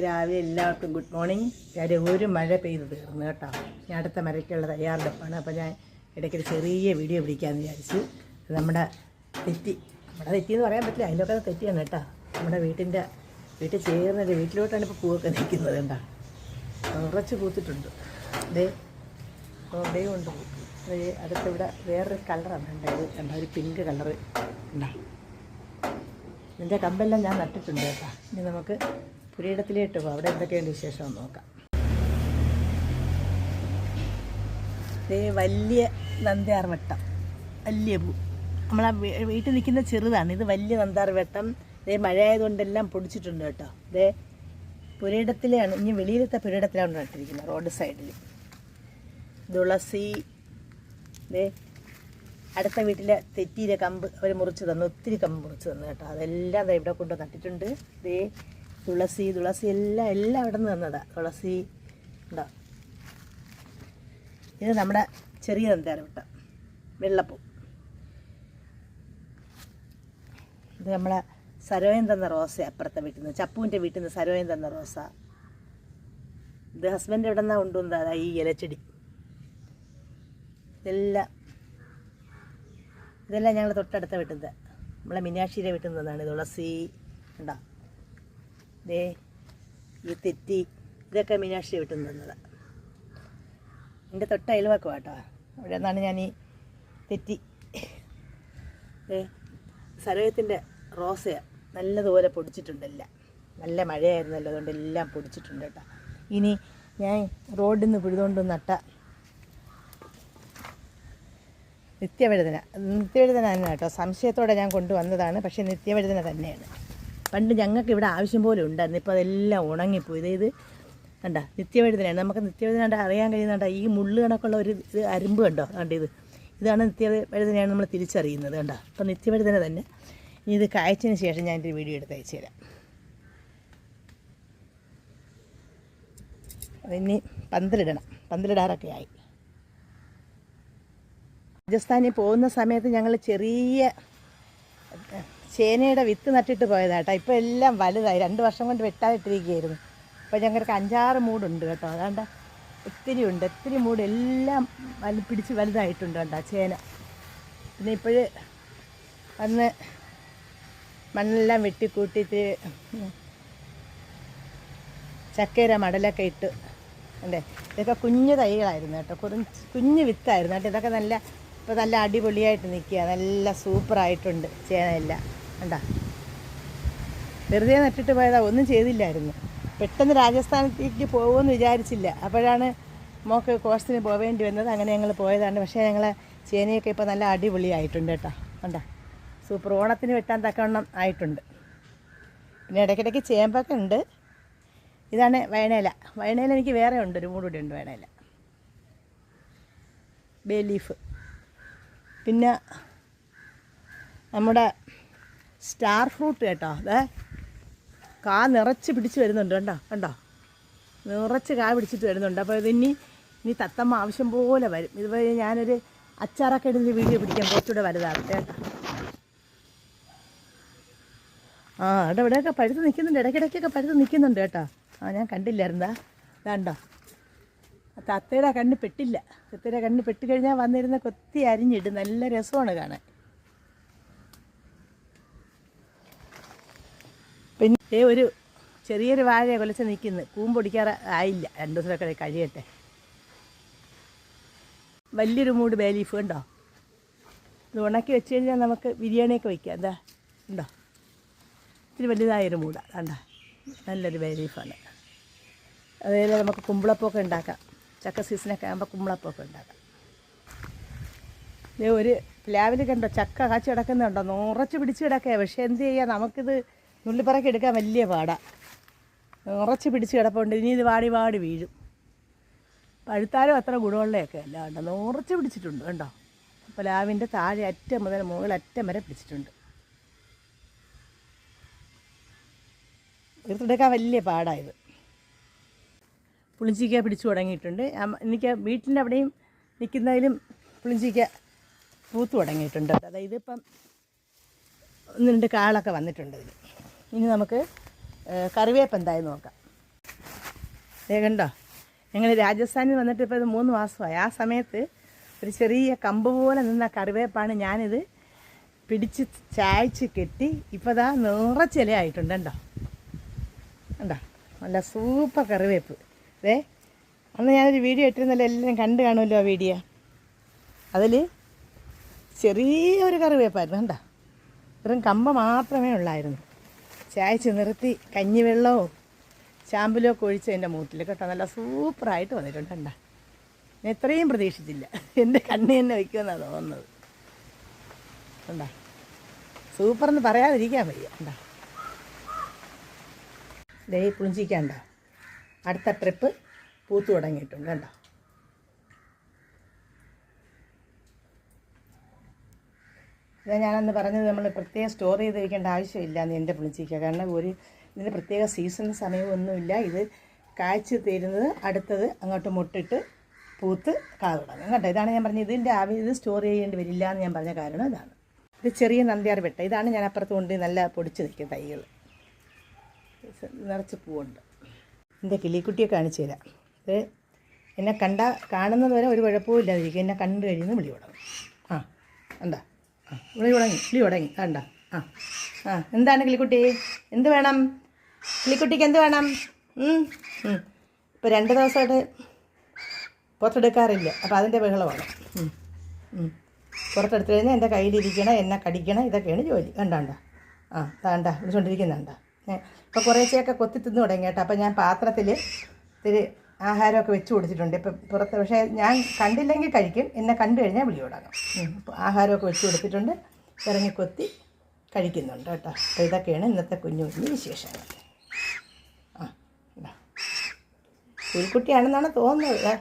രാവിലെ എല്ലാവർക്കും good morning. രാവിലെ ഒരു മഴ പെയ്ത് തീർന്നു കേട്ടോ. ഞാൻ അടുത്ത മരയ്ക്കുള്ള തയ്യാറെടുപ്പാണ്. അപ്പോൾ ഞാൻ ഇടയ്ക്കൊരു ചെറിയ വീഡിയോ പിടിക്കാമെന്ന് വിചാരിച്ചു. നമ്മുടെ തെറ്റി നമ്മുടെ തെറ്റി എന്ന് പറയാൻ പറ്റില്ല. അതിലൊക്കെ തെറ്റിയാണ് കേട്ടോ. നമ്മുടെ വീട്ടിന്റെ വീട്ടിൽ ചേർന്നൊരു വീട്ടിലോട്ടാണ് ഇപ്പോൾ പൂവൊക്കെ നിൽക്കുന്നത് കേട്ടോ നിറച്ച് പൂത്തിട്ടുണ്ട്. ദേ അതേ കൊണ്ട് അടുത്തിവിടെ വേറൊരു കളറാണ് ഉണ്ടായത് കണ്ട ഒരു പിങ്ക് കളറ് ഉണ്ടാ ഇതിന്റെ കമ്പെല്ലാം ഞാൻ നട്ടിട്ടുണ്ട് കേട്ടോ. ഇനി നമുക്ക് പുരയിടത്തിലേക്ക് പോകാം. അവിടെ എന്തൊക്കെയുണ്ട് വിശേഷം നോക്കാം. വലിയ നന്ദിയാർ വട്ടം. വലിയ പൂ. നമ്മളാ വീട്ടിൽ നിൽക്കുന്ന ചെറുതാണ്. ഇത് വലിയ നന്ദാർ വട്ടം. ദേ മഴ ആയതുകൊണ്ടെല്ലാം പൊടിച്ചിട്ടുണ്ട് കേട്ടോ. ദേ പുരയിടത്തിലാണ് ഇനി വെളിയിലത്തെ പുരയിടത്തിലാണ് നട്ടിരിക്കുന്നത് റോഡ് സൈഡിൽ. തുളസി ദേ അടുത്ത വീട്ടിലെ തെറ്റിയിലെ കമ്പ് അവർ മുറിച്ച് തന്നു ഒത്തിരി കമ്പ് മുറിച്ച് തന്നു കേട്ടോ. അതെല്ലാം ഇവിടെ കൊണ്ട് നട്ടിട്ടുണ്ട്. ദേ തുളസി തുളസി എല്ലാം എല്ലാം അവിടെ നിന്ന് തന്നതാ. തുളസി ഉണ്ടോ ഇത് നമ്മുടെ ചെറിയ നന്താരം വിട്ട വെള്ളപ്പൂ. ഇത് നമ്മളെ സരോയം തന്ന റോസ അപ്പുറത്തെ വീട്ടിൽ നിന്ന്. ചപ്പുവിന്റെ വീട്ടിൽ നിന്ന് സരോയം തന്ന റോസ. ഇത് ഹസ്ബൻഡ് എവിടെ നിന്നാണ് കൊണ്ടുവന്നതാ? ഈ ഇലച്ചെടി. ഇതെല്ലാം ഇതെല്ലാം ഞങ്ങൾ തൊട്ടടുത്ത വീട്ടിൽ നിന്ന്. നമ്മളെ മിനാക്ഷിയുടെ വീട്ടിൽ നിന്നാണ് തുളസി. ഉണ്ടോ ദേ ഈ തെറ്റി ഇതൊക്കെ മീനാക്ഷി വീട്ടിൽ നിന്ന് എന്റെ തൊട്ട അയൽവാക്കും കേട്ടോ അവിടെ നിന്നാണ് ഞാൻ ഈ തെറ്റി. സരോയത്തിന്റെ റോസ നല്ലതുപോലെ പൊടിച്ചിട്ടുണ്ടല്ല നല്ല മഴയായിരുന്നല്ലോ അതുകൊണ്ട് എല്ലാം പൊടിച്ചിട്ടുണ്ട് കേട്ടോ. ഇനി ഞാൻ റോഡിൽ നിന്ന് പിഴുതുകൊണ്ട് നട്ട നിത്യവഴുതന. നിത്യവഴുതന തന്നെ കേട്ടോ. സംശയത്തോടെ ഞാൻ കൊണ്ടുവന്നതാണ് പക്ഷേ നിത്യവഴുതന തന്നെയാണ്. പണ്ട് ഞങ്ങൾക്ക് ഇവിടെ ആവശ്യം പോലെ ഉണ്ടായിരുന്നു. ഇപ്പോൾ അതെല്ലാം ഉണങ്ങിപ്പോയി. ഇത് കണ്ട നിത്യവഴുതനയാണ്. നമുക്ക് നിത്യവഴുതന അറിയാൻ കഴിയുന്നുണ്ട ഈ മുള്ള് കണക്കുള്ള ഒരു ഇത് അരുമ്പ് കണ്ടോ? കണ്ട ഇത്. ഇതാണ് നിത്യവഴുതനയാണ് നമ്മൾ തിരിച്ചറിയുന്നത് കണ്ടോ. അപ്പോൾ നിത്യവഴുതന തന്നെ. ഇനി ഇത് കായച്ചതിന് ശേഷം ഞാൻ ഒരു വീഡിയോ എടുത്ത് അയച്ചു തരാം. ഇനി പന്തലിടണം. പന്തലിടാറൊക്കെ ആയി. രാജസ്ഥാനിൽ പോകുന്ന സമയത്ത് ഞങ്ങൾ ചെറിയ ചേനയുടെ വിത്ത് നട്ടിട്ട് പോയതാട്ടോ ഇപ്പോൾ എല്ലാം വലുതായി. രണ്ട് വർഷം കൊണ്ട് വെട്ടാതിട്ടിരിക്കുകയായിരുന്നു. അപ്പോൾ ഞങ്ങൾക്ക് അഞ്ചാറ് മൂടുണ്ട് കേട്ടോ. അതാണ്ട് ഒത്തിരി ഉണ്ട്. ഒത്തിരി മൂട് എല്ലാം വല പിടിച്ച് വലുതായിട്ടുണ്ട് കേട്ടോ ചേന. പിന്നെ ഇപ്പോൾ വന്ന് മണ്ണെല്ലാം വെട്ടിക്കൂട്ടിയിട്ട് ചക്കര മടലൊക്കെ ഇട്ട് അല്ലേ ഇതൊക്കെ കുഞ്ഞു തൈകളായിരുന്നു കേട്ടോ. കുറു കുഞ്ഞു വിത്തായിരുന്നു കേട്ടോ. ഇതൊക്കെ നല്ല ഇപ്പോൾ നല്ല അടിപൊളിയായിട്ട് നിൽക്കുക നല്ല സൂപ്പറായിട്ടുണ്ട് ചേനയെല്ലാം. കണ്ടാ. വെറുതെ നട്ടിട്ട് പോയതാ ഒന്നും ചെയ്തില്ലായിരുന്നു. പെട്ടെന്ന് രാജസ്ഥാനത്തേക്ക് പോകുമെന്ന് വിചാരിച്ചില്ല. അപ്പോഴാണ് മോക്ക് കോഴ്സിന് പോവേണ്ടി വന്നത്. അങ്ങനെ ഞങ്ങൾ പോയതാണ്. പക്ഷേ ഞങ്ങൾ ചേനയൊക്കെ ഇപ്പോൾ നല്ല അടിപൊളിയായിട്ടുണ്ട് കേട്ടോ. കണ്ട. സൂപ്പർ. ഓണത്തിന് വെട്ടാൻ തക്കവണ്ണം ആയിട്ടുണ്ട്. പിന്നെ ഇടയ്ക്കിടയ്ക്ക് ചേമ്പൊക്കെ ഉണ്ട്. ഇതാണ് വയണേല. വയണേല എനിക്ക് വേറെ ഉണ്ട്. ഒരു മൂടുകൂടി ഉണ്ട് വയണേല. Bay leaf. പിന്നെ നമ്മുടെ സ്റ്റാർ ഫ്രൂട്ട് കേട്ടോ. അതേ കാ നിറച്ച് പിടിച്ച് വരുന്നുണ്ട് കണ്ടോ? കണ്ടോ? നിറച്ച് കാ പിടിച്ചിട്ട് വരുന്നുണ്ട്. അപ്പോൾ ഇതിനി ഇനി തത്തമ്മ ആവശ്യം പോലെ വരും. ഇതുപോലെ ഞാനൊരു അച്ചാറൊക്കെ ഇടുന്ന വീഡിയോ പിടിക്കാൻ കുറച്ചുകൂടെ വലുതാകട്ടെ കേട്ടോ ആ അവിടെ ഇവിടെയൊക്കെ പഴുത്ത് നിൽക്കുന്നുണ്ട്. ഇടയ്ക്കിടയ്ക്കൊക്കെ പഴുത്ത് നിൽക്കുന്നുണ്ട് കേട്ടോ. ആ ഞാൻ കണ്ടില്ലായിരുന്നാ ഇതാണ്ടോ തത്തയുടെ കണ്ണ് പെട്ടില്ല. തത്തയുടെ കണ്ണ് പെട്ട് കഴിഞ്ഞാൽ വന്നിരുന്ന കൊത്തി അരിഞ്ഞിടും. നല്ല രസമാണ് കാണാൻ പിന്നെ ഏ ഒരു ചെറിയൊരു വാഴ കൊലച്ച് നിൽക്കുന്നു കൂമ്പൊടിക്കാറ് ആയില്ല. രണ്ട് ദിവസമൊക്കെ കഴിയട്ടെ. വലിയൊരു മൂട് ബേ ലീഫ് ഉണ്ടോ ഇത് ഉണക്കി വെച്ച് കഴിഞ്ഞാൽ നമുക്ക് ബിരിയാണിയൊക്കെ വയ്ക്കാം എന്താ? ഉണ്ടോ? ഇത്തിരി വലുതായൊരു മൂടാണ് കണ്ട? നല്ലൊരു ബേ ലീഫാണ്. അതേപോലെ നമുക്ക് കുമ്പളപ്പമൊക്കെ ഉണ്ടാക്കാം. ചക്ക സീസണൊക്കെ ആകുമ്പോൾ കുമ്പളപ്പമൊക്കെ ഉണ്ടാക്കാം. ഇത് ഒരു പ്ലാവിൽ കണ്ടോ ചക്ക കാച്ചി കിടക്കുന്നുണ്ടോ? നിറച്ച് പിടിച്ച് കിടക്കുക പക്ഷേ എന്ത് ചെയ്യുക നമുക്കിത് നുള്ളിപ്പറക്കി എടുക്കാൻ വലിയ പാടാണ് ഉറച്ച് പിടിച്ച് കിടപ്പുണ്ട്. ഇനി ഇത് വാടി വാടി വീഴും. പഴുത്താലും അത്ര ഗുണമുള്ളതൊക്കെ അല്ല കണ്ടോ ഉറച്ച് പിടിച്ചിട്ടുണ്ട് കണ്ടോ? ലാവിന്റെ താഴെ അറ്റം മുതൽ മുകളറ്റം വരെ പിടിച്ചിട്ടുണ്ട്. എടുത്തെടുക്കാൻ വലിയ പാടായത് പുളിഞ്ചിക്ക പിടിച്ചു തുടങ്ങിയിട്ടുണ്ട്. എനിക്ക് വീട്ടിന്റെ അവിടെയും നിൽക്കുന്നതിലും പുളിഞ്ചിക്ക പൂത്ത് തുടങ്ങിയിട്ടുണ്ട്. അതായത് ഇപ്പം ഒന്ന് രണ്ട് കാളൊക്കെ വന്നിട്ടുണ്ട് ഇതിൽ ഇനി നമുക്ക് കറിവേപ്പ് എന്തായി നോക്കാം. കണ്ടോ? ഞങ്ങൾ രാജസ്ഥാനിൽ വന്നിട്ട് ഇപ്പോൾ ഇത് മൂന്ന് മാസമായി. ആ സമയത്ത് ഒരു ചെറിയ കമ്പ് പോലെ നിന്ന കറിവേപ്പാണ് ഞാനിത് പിടിച്ച് ചായച്ച് കെട്ടി ഇപ്പോൾ ദാ നിറച്ചിലയായിട്ടുണ്ട് കണ്ടോ? കണ്ടോ? നല്ല സൂപ്പർ കറിവേപ്പ്. ദേ അന്ന് ഞാനൊരു വീഡിയോ ഇട്ടിരുന്നല്ലോ എല്ലാം കണ്ടു കാണുമല്ലോ ആ വീഡിയോ. അതിൽ ചെറിയൊരു കറിവേപ്പായിരുന്നു. കണ്ടോ? വെറും കമ്പ മാത്രമേ ഉള്ളായിരുന്നു. ചായച്ച് നിർത്തി കഞ്ഞിവെള്ളവും ചാമ്പലൊക്കെ ഒഴിച്ച് എന്റെ മൂട്ടിൽ കേട്ടോ. നല്ല സൂപ്പറായിട്ട് വന്നിട്ടുണ്ട് കണ്ടോ. ഞാൻ ഇത്രയും പ്രതീക്ഷിച്ചില്ല. എന്റെ കണ്ണി തന്നെ വയ്ക്കുമെന്നാണ് തോന്നുന്നത്. കണ്ടോ. സൂപ്പറെന്ന് പറയാതിരിക്കാൻ വയ്യ. കണ്ടോ. ദേ പുളിഞ്ചിക്കണ്ട അടുത്ത ട്രിപ്പ് പൂത്തു തുടങ്ങിയിട്ടുണ്ട് കണ്ടോ. ഇതാ ഞാനന്ന് പറഞ്ഞത് നമ്മൾ പ്രത്യേകം സ്റ്റോർ ചെയ്ത് വയ്ക്കേണ്ട ആവശ്യമില്ല എന്ന് എന്റെ പുളിച്ചിക്ക കാരണം ഒരു ഇതിന് പ്രത്യേക സീസൺ സമയമൊന്നുമില്ല. ഇത് കാഴ്ച തീരുന്നത് അടുത്തത് അങ്ങോട്ട് മുട്ടിട്ട് പൂത്ത് കാതുടങ്ങും കേട്ടോ ഇതാണ് ഞാൻ പറഞ്ഞത്. ഇതിന്റെ ആവശ്യം ഇത് സ്റ്റോർ ചെയ്യേണ്ടി വരില്ല എന്ന് ഞാൻ പറഞ്ഞ കാരണം ഇതാണ്. ഇത് ചെറിയ നന്ദിയാർ വെട്ട. ഇതാണ് ഞാൻ അപ്പുറത്ത് കൊണ്ട് നല്ല പൊടിച്ച് നിൽക്കും തൈകൾ. നിറച്ച് പൂവുണ്ട്. എന്റെ കിളിക്കുട്ടിയെ കാണിച്ചു തരാം. ഇത് എന്നെ കണ്ട കാണുന്നത് വരെ ഒരു കുഴപ്പവും ഇല്ലാതിരിക്കും എന്നെ കണ്ടു കഴിയുന്ന വിളി ആ എന്താ വിളി തുടങ്ങി വിളി തുടങ്ങി. കണ്ട? ആ ആ. എന്താണ് കിളിക്കുട്ടി? എന്ത് വേണം? കിളിക്കുട്ടിക്ക് എന്ത് വേണം? ഇപ്പോൾ രണ്ട് ദിവസമായിട്ട് പുറത്തെടുക്കാറില്ല. അപ്പോൾ അതിന്റെ ബഹളമാണ്. പുറത്തെടുത്ത് കഴിഞ്ഞാൽ എന്റെ കയ്യിലിരിക്കണം എന്നെ കടിക്കണം ഇതൊക്കെയാണ് ജോലി. കണ്ടാണ്ട ആ താണ്ട വിളിച്ചുകൊണ്ടിരിക്കുന്നുണ്ട ഇപ്പോൾ കുറേശ്ശെയൊക്കെ കൊത്തി തിന്ന് തുടങ്ങി കേട്ടോ. അപ്പോൾ ഞാൻ പാത്രത്തിൽ ഇത്തിരി ആഹാരമൊക്കെ വെച്ച് കൊടുത്തിട്ടുണ്ട്. ഇപ്പം പുറത്ത് പക്ഷേ ഞാൻ കണ്ടില്ലെങ്കിൽ കഴിക്കും. എന്നെ കണ്ടു കഴിഞ്ഞാൽ വിളി തുടങ്ങും. ആഹാരമൊക്കെ വെച്ച് കൊടുത്തിട്ടുണ്ട്. ഇറങ്ങി കൊത്തി കഴിക്കുന്നുണ്ട് കേട്ടോ. അപ്പോൾ ഇതൊക്കെയാണ് ഇന്നത്തെ കുഞ്ഞു കുഞ്ഞു വിശേഷങ്ങൾ. ആ ഇതാ. പുലിക്കുട്ടിയാണെന്നാണ് തോന്നുന്നത്.